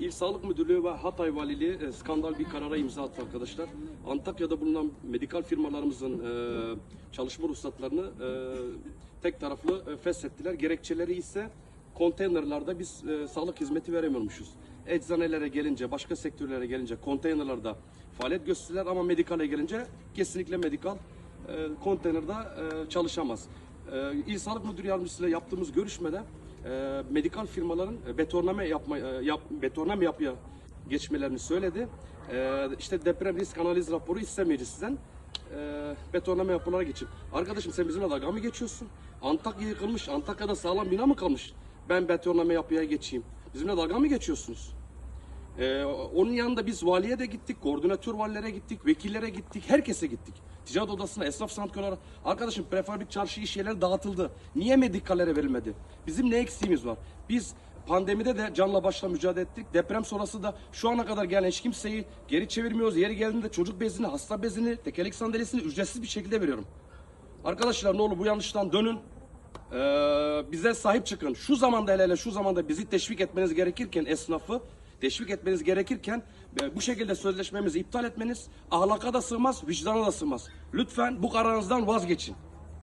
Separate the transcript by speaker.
Speaker 1: İl Sağlık Müdürlüğü ve Hatay Valiliği e, skandal bir karara imza attı arkadaşlar. Antakya'da bulunan medikal firmalarımızın e, çalışma ruhsatlarını e, tek taraflı e, feshettiler. Gerekçeleri ise konteynerlarda biz e, sağlık hizmeti veremiyormuşuz. Eczanelere gelince, başka sektörlere gelince konteynerlarda faaliyet gösterirler ama medikale gelince kesinlikle medikal e, konteynerde e, çalışamaz. E, İl Sağlık Müdürü Yardımcısıyla yaptığımız görüşmede e, medikal firmaların e, betonlama yapma e, yap, betonlama yapıya geçmelerini söyledi. E, işte deprem risk analiz raporu istemeyeceğiz sizden. E, betonlama yapılara geçin. Arkadaşım sen bizimle dalga mı geçiyorsun? Antakya yıkılmış. Antakya'da sağlam bina mı kalmış? Ben betonlama yapıya geçeyim. Bizimle dalga mı geçiyorsunuz? Ee, onun yanında biz valiye de gittik, koordinatör valilere gittik, vekillere gittik, herkese gittik. Ticaret odasına, esnaf sanatkarlara. Arkadaşım prefabrik çarşı iş yerleri dağıtıldı. Niye medikallere verilmedi? Bizim ne eksiğimiz var? Biz pandemide de canla başla mücadele ettik. Deprem sonrası da şu ana kadar gelen hiç kimseyi geri çevirmiyoruz. Yeri geldiğinde çocuk bezini, hasta bezini, tekerlek sandalyesini ücretsiz bir şekilde veriyorum. Arkadaşlar ne olur bu yanlıştan dönün. Ee, bize sahip çıkın. Şu zamanda hele hele şu zamanda bizi teşvik etmeniz gerekirken esnafı teşvik etmeniz gerekirken e, bu şekilde sözleşmemizi iptal etmeniz ahlaka da sığmaz, vicdana da sığmaz. Lütfen bu kararınızdan vazgeçin.